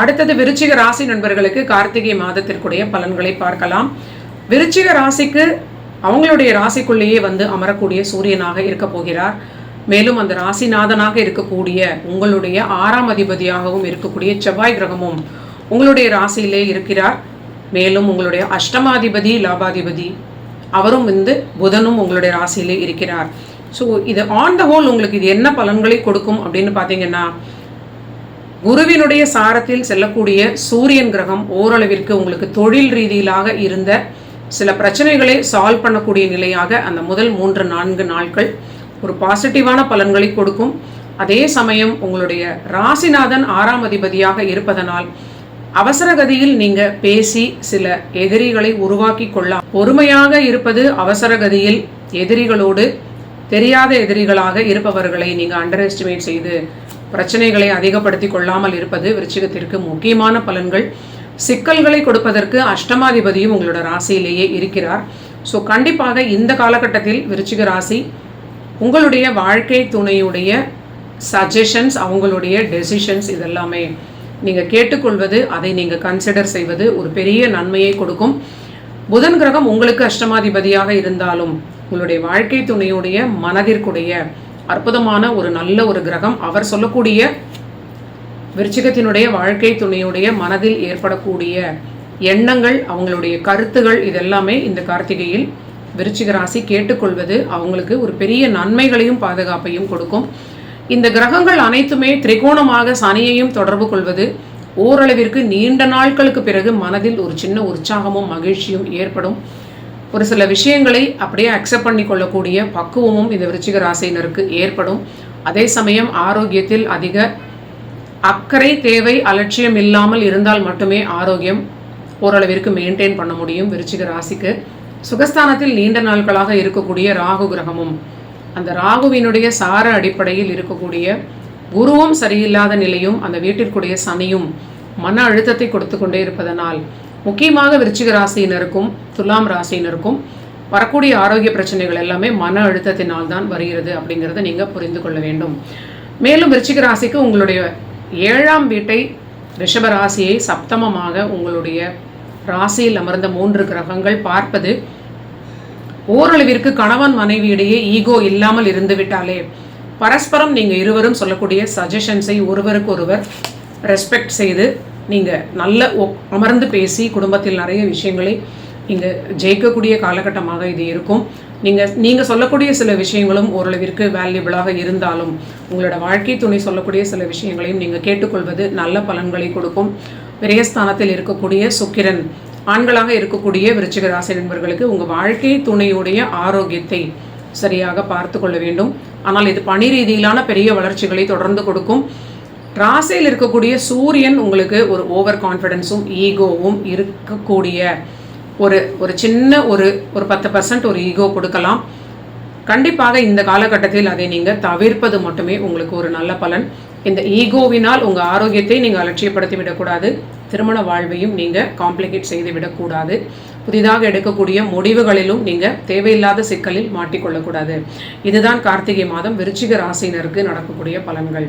அடுத்தது விருச்சிக ராசி நண்பர்களுக்கு கார்த்திகை மாதத்திற்குடைய பலன்களை பார்க்கலாம். விருச்சிக ராசிக்கு அவங்களுடைய ராசிக்குள்ளேயே வந்து அமரக்கூடிய சூரியனாக இருக்க போகிறார். மேலும் அந்த ராசிநாதனாக இருக்கக்கூடிய உங்களுடைய ஆறாம் அதிபதியாகவும் இருக்கக்கூடிய செவ்வாய் கிரகமும் உங்களுடைய ராசியிலே இருக்கிறார். மேலும் உங்களுடைய அஷ்டமாதிபதி லாபாதிபதி அவரும் வந்து புதனும் உங்களுடைய ராசியிலே இருக்கிறார். ஸோ இது ஆன் த ஹோல் உங்களுக்கு இது என்ன பலன்களை கொடுக்கும் அப்படின்னு பார்த்தீங்கன்னா குருவினுடைய சாரத்தில் செல்லக்கூடிய சூரியன் கிரகம் ஓரளவிற்கு உங்களுக்கு தொழில் ரீதியிலாக இருந்த சில பிரச்சனைகளை சால்வ் பண்ணக்கூடிய நிலையாக அந்த முதல் மூன்று நான்கு நாட்கள் ஒரு பாசிட்டிவான பலன்களை கொடுக்கும். அதே சமயம் உங்களுடைய ராசிநாதன் ஆறாம் அதிபதியாக இருப்பதனால் அவசரகதியில் நீங்க பேசி சில எதிரிகளை உருவாக்கி கொள்ள பொறுமையாக இருப்பது அவசரகதியில் எதிரிகளோடு தெரியாத எதிரிகளாக இருப்பவர்களை நீங்க அண்டர் எஸ்டிமேட் செய்து பிரச்சனைகளை அதிகப்படுத்தி கொள்ளாமல் இருப்பது விருச்சிகத்திற்கு முக்கியமான பலன்கள். சிக்கல்களை கொடுப்பதற்கு அஷ்டமாதிபதியும் உங்களோட ராசியிலேயே இருக்கிறார். ஸோ கண்டிப்பாக இந்த காலகட்டத்தில் விருச்சிக ராசி உங்களுடைய வாழ்க்கை துணையுடைய சஜஷன்ஸ் அவங்களுடைய டெசிஷன்ஸ் இதெல்லாமே நீங்கள் கேட்டுக்கொள்வது அதை நீங்கள் கன்சிடர் செய்வது ஒரு பெரிய நன்மையை கொடுக்கும். புதன் கிரகம் உங்களுக்கு அஷ்டமாதிபதியாக இருந்தாலும் உங்களுடைய வாழ்க்கை துணையுடைய மனதிற்குடைய அற்புதமான ஒரு நல்ல ஒரு கிரகம். அவர் சொல்லக்கூடிய விருச்சிகத்தினுடைய வாழ்க்கை துணையுடைய மனதில் ஏற்படக்கூடிய எண்ணங்கள் அவங்களுடைய கருத்துகள் இதெல்லாமே இந்த கார்த்திகையில் விருச்சிக ராசி கேட்டுக்கொள்வது அவங்களுக்கு ஒரு பெரிய நன்மைகளையும் பாதுகாப்பையும் கொடுக்கும். இந்த கிரகங்கள் அனைத்துமே திரிகோணமாக சனியையும் தொடர்பு கொள்வது ஓரளவிற்கு நீண்ட நாட்களுக்கு பிறகு மனதில் ஒரு சின்ன உற்சாகமும் மகிழ்ச்சியும் ஏற்படும். ஒரு சில விஷயங்களை அப்படியே அக்செப்ட் பண்ணி கொள்ளக்கூடிய பக்குவமும் இந்த விருச்சிக ராசியினருக்கு ஏற்படும். அதே சமயம் ஆரோக்கியத்தில் அதிக அக்கறை தேவை அலட்சியம் இல்லாமல் இருந்தால் மட்டுமே ஆரோக்கியம் ஓரளவிற்கு மெயின்டைன் பண்ண முடியும் விருச்சிக ராசிக்கு. சுகஸ்தானத்தில் நீண்ட நாட்களாக இருக்கக்கூடிய ராகு கிரகமும் அந்த ராகுவினுடைய சார அடிப்படையில் இருக்கக்கூடிய குருவும் சரியில்லாத நிலையும் அந்த வீட்டிற்குடைய சனியும் மன அழுத்தத்தை கொடுத்து கொண்டே இருப்பதனால் முக்கியமாக விருச்சிக ராசியினருக்கும் துலாம் ராசியினருக்கும் வரக்கூடிய ஆரோக்கிய பிரச்சனைகள் எல்லாமே மன அழுத்தத்தினால் தான் வருகிறது அப்படிங்கிறத நீங்கள் புரிந்து கொள்ள வேண்டும். மேலும் விருச்சிக ராசிக்கு உங்களுடைய ஏழாம் வீட்டை ரிஷப ராசியை சப்தமமாக உங்களுடைய ராசியில் அமர்ந்த மூன்று கிரகங்கள் பார்ப்பது ஓரளவிற்கு கணவன் மனைவியிடையே ஈகோ இல்லாமல் இருந்துவிட்டாலே பரஸ்பரம் நீங்கள் இருவரும் சொல்லக்கூடிய சஜஷன்ஸை ஒருவருக்கு ஒருவர் ரெஸ்பெக்ட் செய்து நீங்கள் நல்ல அமர்ந்து பேசி குடும்பத்தில் நிறைய விஷயங்களை நீங்கள் ஜெயிக்கக்கூடிய காலகட்டமாக இது இருக்கும். நீங்கள் நீங்கள் சொல்லக்கூடிய சில விஷயங்களும் ஓரளவிற்கு வேல்யூபிளாக இருந்தாலும் உங்களோட வாழ்க்கை துணை சொல்லக்கூடிய சில விஷயங்களையும் நீங்கள் கேட்டுக்கொள்வது நல்ல பலன்களை கொடுக்கும். விரயஸ்தானத்தில் இருக்கக்கூடிய சுக்கிரன் ஆண்களாக இருக்கக்கூடிய விருச்சிக ராசி நண்பர்களுக்கு உங்கள் வாழ்க்கை துணையுடைய ஆரோக்கியத்தை சரியாக பார்த்து கொள்ள வேண்டும். ஆனால் இது பணி ரீதியிலான பெரிய வளர்ச்சிகளை தொடர்ந்து கொடுக்கும். ராசியில் இருக்கக்கூடிய சூரியன் உங்களுக்கு ஒரு ஓவர் கான்ஃபிடென்ஸும் ஈகோவும் இருக்கக்கூடிய ஒரு ஒரு சின்ன ஒரு ஒரு பத்து பர்சன்ட் ஒரு ஈகோ கொடுக்கலாம். கண்டிப்பாக இந்த காலகட்டத்தில் அதை நீங்கள் தவிர்ப்பது மட்டுமே உங்களுக்கு ஒரு நல்ல பலன். இந்த ஈகோவினால் உங்கள் ஆரோக்கியத்தை நீங்கள் அலட்சியப்படுத்தி விடக்கூடாது திருமண வாழ்வையும் நீங்கள் காம்ப்ளிகேட் செய்து விடக்கூடாது புதிதாக எடுக்கக்கூடிய முடிவுகளிலும் நீங்கள் தேவையில்லாத சிக்கலில் மாட்டிக்கொள்ளக்கூடாது. இதுதான் கார்த்திகை மாதம் விருச்சிக ராசினருக்கு நடக்கக்கூடிய பலன்கள்.